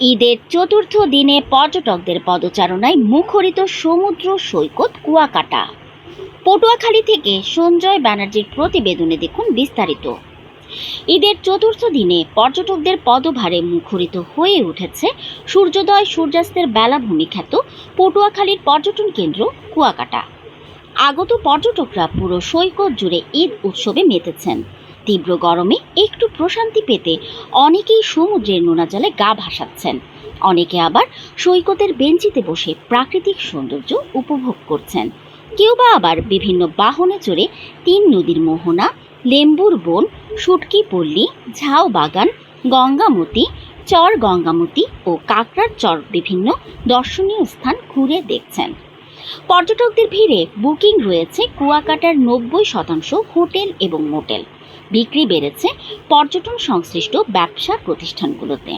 ঈদের চতুর্থ দিনে পর্যটকদের পদচারণায় মুখরিত সমুদ্র সৈকত কুয়াকাটা। পটুয়াখালী থেকে সঞ্জয় ব্যানার্জির প্রতিবেদনে দেখুন বিস্তারিত। ঈদের চতুর্থ দিনে পর্যটকদের পদভারে মুখরিত হয়ে উঠেছে সূর্যোদয় সূর্যাস্তের বেলাভূমি খ্যাত পটুয়াখালীর পর্যটন কেন্দ্র কুয়াকাটা। আগত পর্যটকরা পুরো সৈকত জুড়ে ঈদ উৎসবে মেতেছেন। তীব্র গরমে একটু প্রশান্তি পেতে অনেকেই সমুদ্রের নোনা জলে গা ভাসাচ্ছেন। অনেকে আবার সৈকতের বেঞ্চিতে বসে প্রাকৃতিক সৌন্দর্য উপভোগ করছেন। কেউ বা আবার বিভিন্ন বাহনে চড়ে তিন নদীর মোহনা, লেম্বুর বন সুটকি পল্লী, ঝাউ বাগান, গঙ্গামতি, চর গঙ্গামতি ও কাকড়ার চর বিভিন্ন দর্শনীয় স্থান ঘুরে দেখছেন। পর্যটকদের ভিড়ে বুকিং রয়েছে কুয়াকাটার নব্বই শতাংশ হোটেল এবং মোটেল। বিক্রি বেড়েছে পর্যটন সংশ্লিষ্ট ব্যবসা প্রতিষ্ঠানগুলোতে।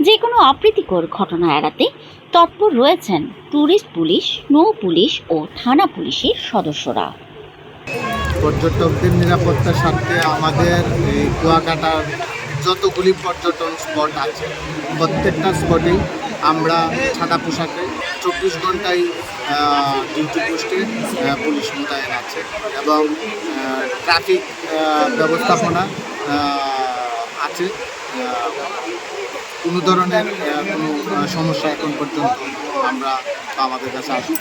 যে কোনো অপ্রীতিকর ঘটনা এড়াতে তৎপর রয়েছেন ট্যুরিস্ট পুলিশ, নৌ পুলিশ ও থানা পুলিশের সদস্যরা। পর্যটকদের নিরাপত্তার স্বার্থে আমাদের এই কুয়াকাটার যতগুলি পর্যটন স্পট আছে, প্রত্যেকটা স্পটেই আমরা সাদা পোশাকে চব্বিশ ঘন্টায় ডিউটি পোস্টে পুলিশ মোতায়েন আছে। এবং ট্রাফিক ব্যবস্থাপনা আছে। কোনো ধরনের কোনো সমস্যা এখন পর্যন্ত আমরা আমাদের কাছে আসি